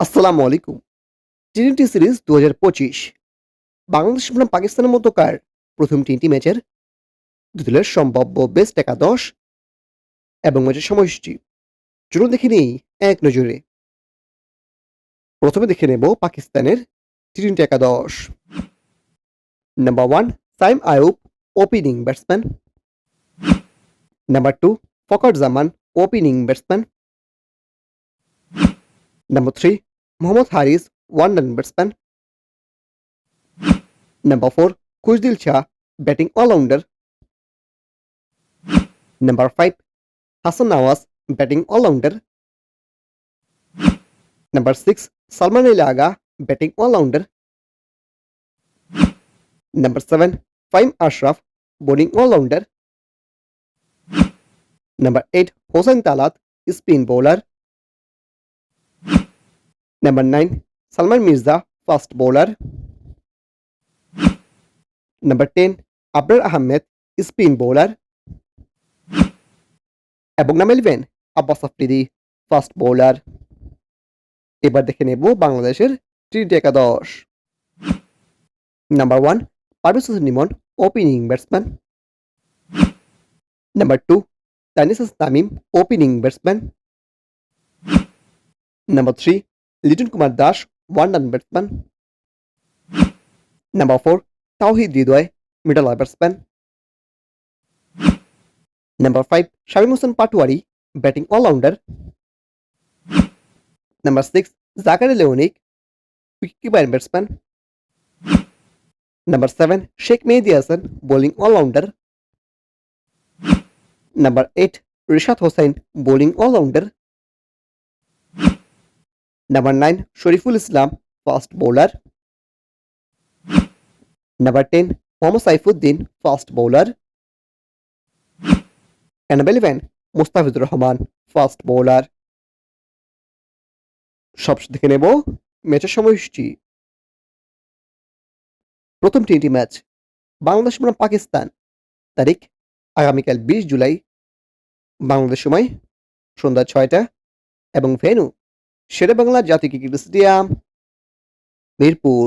আসসালামু আলাইকুম। টি সিরিজ দু হাজার পঁচিশ। বাংলাদেশ বনাম পাকিস্তানের মধ্যকার প্রথম তিনটি ম্যাচের দু দলের সম্ভাব্য বেস্ট একাদশ এবং ম্যাচের সময়সূচি? চলুন দেখে নেই এক নজরে। প্রথমে দেখে নেব পাকিস্তানের টি একাদশ। Number one Saim Ayub opening batsman number two Fakhar Zaman opening batsman number three Mohammad Haris one run batsman number four Khushdil Shah batting allrounder number five Hasan Nawaz batting allrounder number six Salman इलागा batting allrounder number seven Faheem Ashraf bowling allrounder number eight Hussain Talat spin bowler bowler Number 9, Salman Mirza, fast bowler. Number 10, Abrar Ahmed, spin bowler. এবং নাম eleven Abbas Afridi fast bowler এবার দেখে নেব বাংলাদেশের টি একাদশ number one Parvez Hossain Emon opening batsman number two Tanzid Tamim opening batsman number three Litton Kumar Das one down batsman number four Towhid Hridoy middle of batsman number five Shamim Hossain Patwari batting allrounder number six Jaker लेनिक wicketkeeper batsman number seven Sheikh Mehedi Hasan bowling allrounder number eight Rishad Hossain bowling allrounder number nine Shoriful Islam fast bowler number ten Mohammad Saifuddin fast bowler number eleven Mustafizur Rahman fast bowler সব দেখে নেব। ম্যাচের সময়সূচি। প্রথম টি match. Bangladesh বনাম পাকিস্তান। তারিখ আগামীকাল বিশ জুলাই। বাংলাদেশ সময় সন্ধ্যা ছয়টা। এবং ভেনু শেরে বাংলা জাতি ক্রিকেট স্টেডিয়াম মিরপুর।